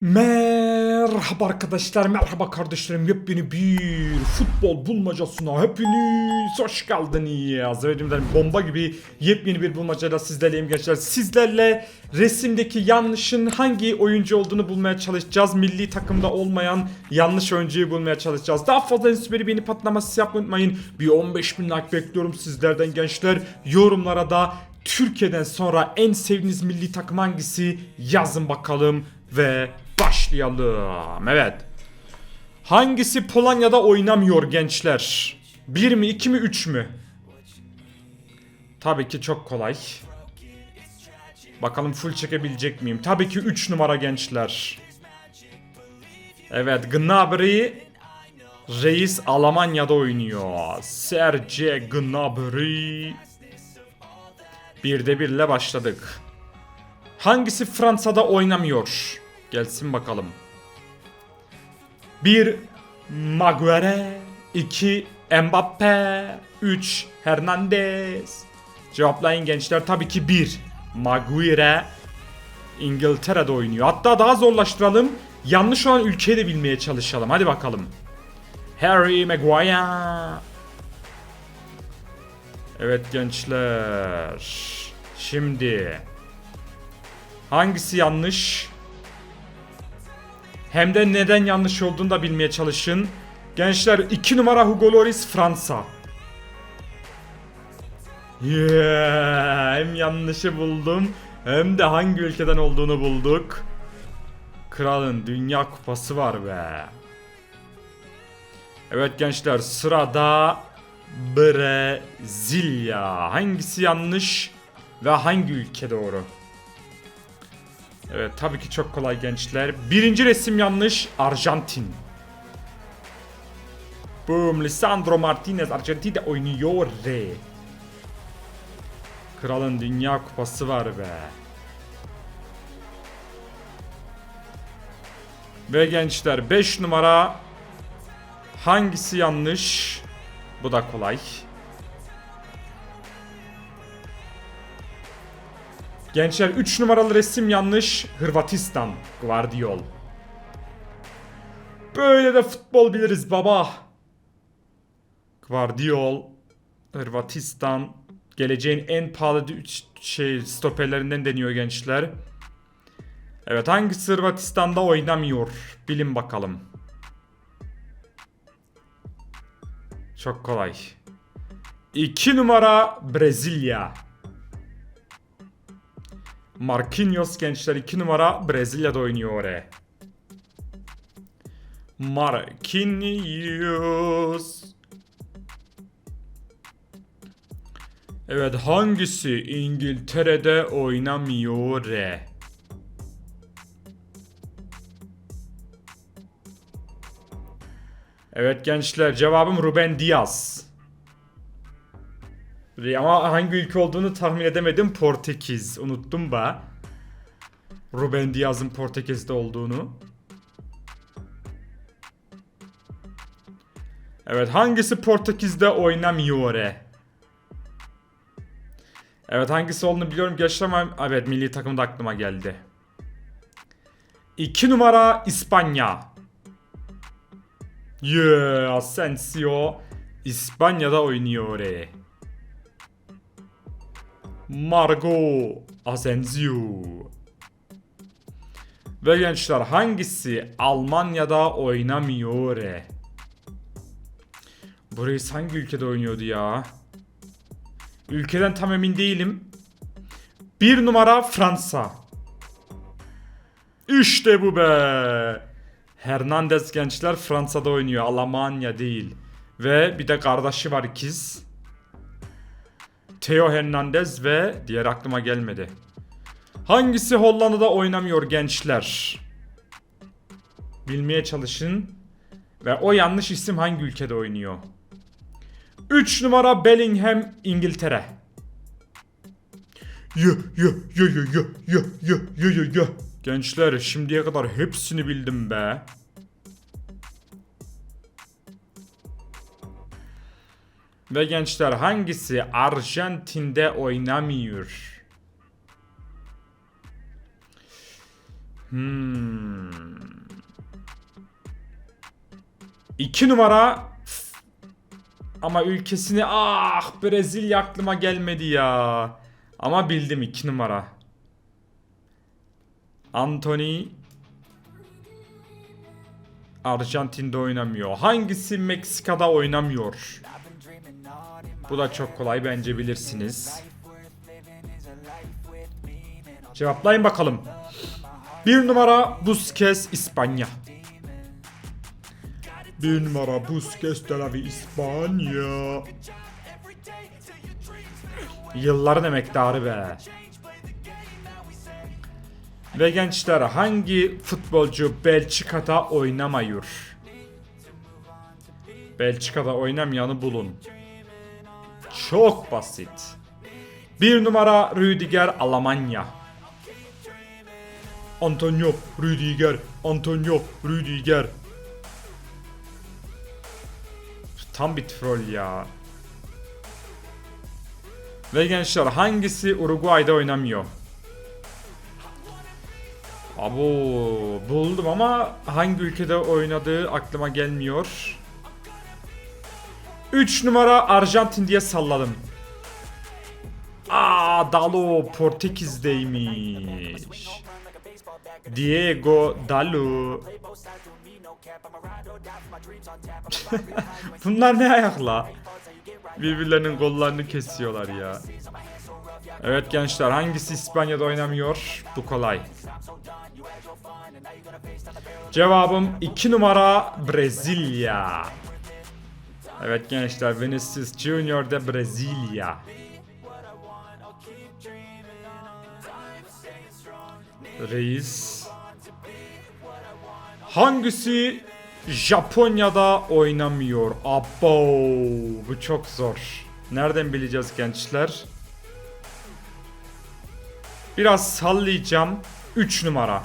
Merhaba arkadaşlar, merhaba kardeşlerim. Yepyeni bir futbol bulmacasına hepiniz hoş geldiniz. Evet, bomba gibi yepyeni bir bulmacayla sizlerleyim gençler. Sizlerle resimdeki yanlışın hangi oyuncu olduğunu bulmaya çalışacağız. Milli takımda olmayan yanlış oyuncuyu bulmaya çalışacağız. Daha fazla süperi beni patlaması yapmayı unutmayın. Bir 15 bin like bekliyorum sizlerden gençler. Yorumlara da Türkiye'den sonra en sevdiğiniz milli takım hangisi yazın bakalım ve başlayalım. Evet. Hangisi Polonya'da oynamıyor gençler? 1 mi 2 mi 3 mü? Tabii ki çok kolay. Bakalım full çekebilecek miyim? Tabii ki 3 numara gençler. Evet Gnabry Reis Almanya'da oynuyor. Serge Gnabry Birde birle başladık. Hangisi Fransa'da oynamıyor? Gelsin bakalım. 1. Maguire 2. Mbappe 3. Hernandez Cevaplayın gençler tabii ki 1. Maguire İngiltere'de oynuyor. Hatta daha zorlaştıralım. Yanlış olan ülkeyi de bilmeye çalışalım. Hadi bakalım. Harry Maguire Evet gençler. Şimdi hangisi yanlış? Hem de neden yanlış olduğunu da bilmeye çalışın. Gençler 2 numara Hugo Lloris Fransa. Yeah, hem yanlışı buldum hem de hangi ülkeden olduğunu bulduk. Kralın Dünya Kupası var be. Evet gençler sırada Brezilya. Hangisi yanlış ve hangi ülke doğru? Evet tabii ki çok kolay gençler. Birinci resim yanlış. Arjantin. Boom. Lisandro Martinez Arjantin'de oynuyor. Kralın Dünya Kupası var be. Ve gençler 5 numara hangisi yanlış? Bu da kolay. Gençler 3 numaralı resim yanlış. Hırvatistan. Guardiol. Böyle de futbol biliriz baba. Guardiol. Hırvatistan. Geleceğin en pahalı üç şey stoperlerinden deniyor gençler. Evet hangisi Hırvatistan'da oynamıyor? Bilin bakalım. Çok kolay. 2 numara Brezilya. Marquinhos gençler 2 numara Brezilya'da oynuyor oraya. Marquinhos. Evet hangisi İngiltere'de oynamıyor? Evet gençler cevabım Ruben Diaz. Ama hangi ülke olduğunu tahmin edemedim. Portekiz. Unuttum ba. Ruben Diaz'ın Portekiz'de olduğunu. Evet hangisi Portekiz'de oynamıyor? Evet hangisi olduğunu biliyorum gençler ama evet milli takımda aklıma geldi. 2 numara İspanya. Yeah, Asensio İspanya'da oynuyor. Margot Asensio. Ve gençler hangisi Almanya'da oynamıyor? Burayı hangi ülkede oynuyordu ya? Ülkeden tam emin değilim. Bir numara Fransa. İşte bu be. Hernandez gençler Fransa'da oynuyor. Almanya değil. Ve bir de kardeşi var ikiz. Theo Hernandez ve diğer aklıma gelmedi. Hangisi Hollanda'da oynamıyor gençler? Bilmeye çalışın. Ve o yanlış isim hangi ülkede oynuyor? 3 numara Bellingham İngiltere. Yo yo yo yo yo yo yo yo yo. Gençler şimdiye kadar hepsini bildim be. Ve gençler hangisi Arjantin'de oynamıyor? Hmm. İki numara ama ülkesini ah Brezilya aklıma gelmedi ya. Ama bildim iki numara. Anthony Arjantin'de oynamıyor. Hangisi Meksika'da oynamıyor? Bu da çok kolay bence bilirsiniz. Cevaplayın bakalım. Bir numara Busquets İspanya. Bir numara Busquets de la Vie, İspanya. Yılların emektarı be. Ve gençler hangi futbolcu Belçika'da oynamıyor? Belçika'da oynamayanı bulun. Çok basit. Bir numara Rüdiger Almanya. Antonio Rüdiger, Antonio Rüdiger. Tam bir troll ya. Ve gençler hangisi Uruguay'da oynamıyor? Abo buldum ama hangi ülkede oynadığı aklıma gelmiyor. 3 numara Arjantin diye salladım. Aa Dalo Portekiz'deymiş. Diego Dalo. Bunlar ne ayakla? Birbirlerinin kollarını kesiyorlar ya. Evet gençler hangisi İspanya'da oynamıyor? Bu kolay. Cevabım 2 numara Brezilya. Evet gençler Vinicius Junior de Brezilya. Reis. Hangisi Japonya'da oynamıyor? Abo, bu çok zor. Nereden bileceğiz gençler? Biraz sallayacağım. 3 numara.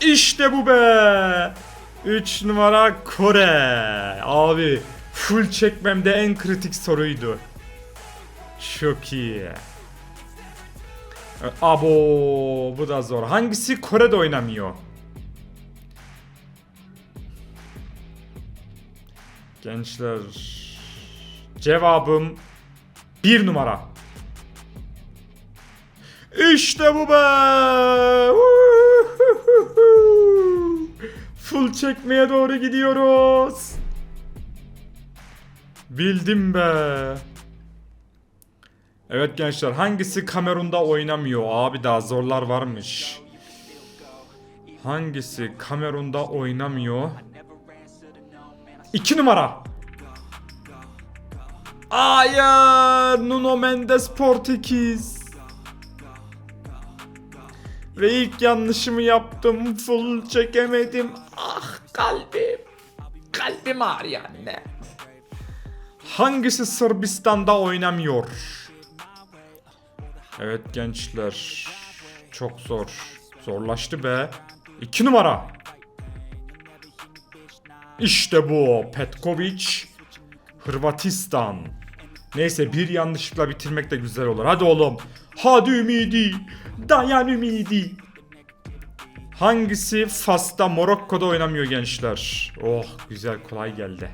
İşte bu be. 3 numara Kore. Abi full çekmemde en kritik soruydu. Çok iyi. Abo bu da zor. Hangisi Kore'de oynamıyor? Gençler cevabım bir numara. İşte bu be. Full çekmeye doğru gidiyoruz. Bildim be. Evet gençler hangisi Kamerun'da oynamıyor? Abi daha zorlar varmış. Hangisi Kamerun'da oynamıyor? 2 numara. Hayır, Nuno Mendes Portekiz. Ve ilk yanlışımı yaptım. Full çekemedim. Kalbim. Kalbim ağrıyor anne. Hangisi Sırbistan'da oynamıyor? Evet gençler. Çok zor. Zorlaştı be. 2 numara. İşte bu. Petkovic. Hırvatistan. Neyse bir yanlışlıkla bitirmek de güzel olur. Hadi oğlum. Hadi ümidi. Dayan ümidi. Hangisi Fas'ta Morokko'da oynamıyor gençler? Oh güzel kolay geldi.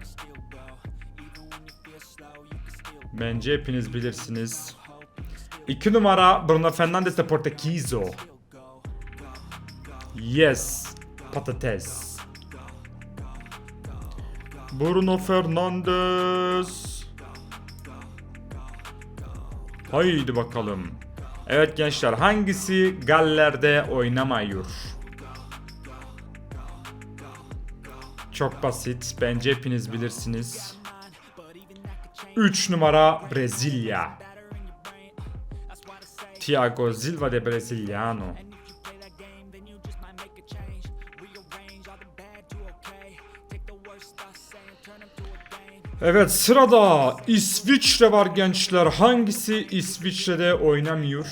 Bence hepiniz bilirsiniz. 2 numara Bruno Fernandes de Portekizo. Yes. Patates. Bruno Fernandes. Haydi bakalım. Evet gençler hangisi Galler'de oynamıyor? Çok basit. Bence hepiniz bilirsiniz. 3 numara Brezilya. Thiago Silva de Brasiliano. Evet sırada İsviçre var gençler. Hangisi İsviçre'de oynamıyor?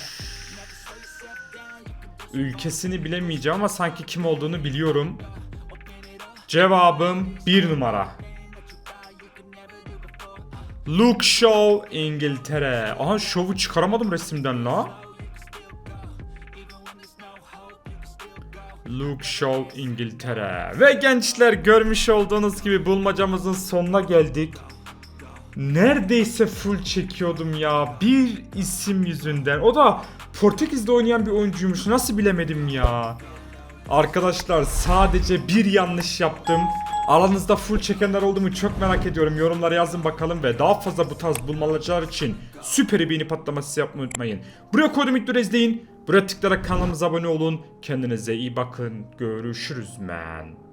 Ülkesini bilemeyeceğim ama sanki kim olduğunu biliyorum. Cevabım bir numara. Luke Shaw İngiltere. Aha şovu çıkaramadım resimden la. Luke Shaw İngiltere. Ve gençler görmüş olduğunuz gibi bulmacamızın sonuna geldik. Neredeyse full çekiyordum ya. Bir isim yüzünden. O da Portekiz'de oynayan bir oyuncuymuş. Nasıl bilemedim ya. Arkadaşlar sadece bir yanlış yaptım. Aranızda full çekenler oldu mu çok merak ediyorum. Yorumlara yazın bakalım ve daha fazla bu tarz bulmacalar için süper beğeni patlaması yapmayı unutmayın. Buraya koydum videoları izleyin. Buraya tıklayarak kanalımıza abone olun. Kendinize iyi bakın. Görüşürüz man.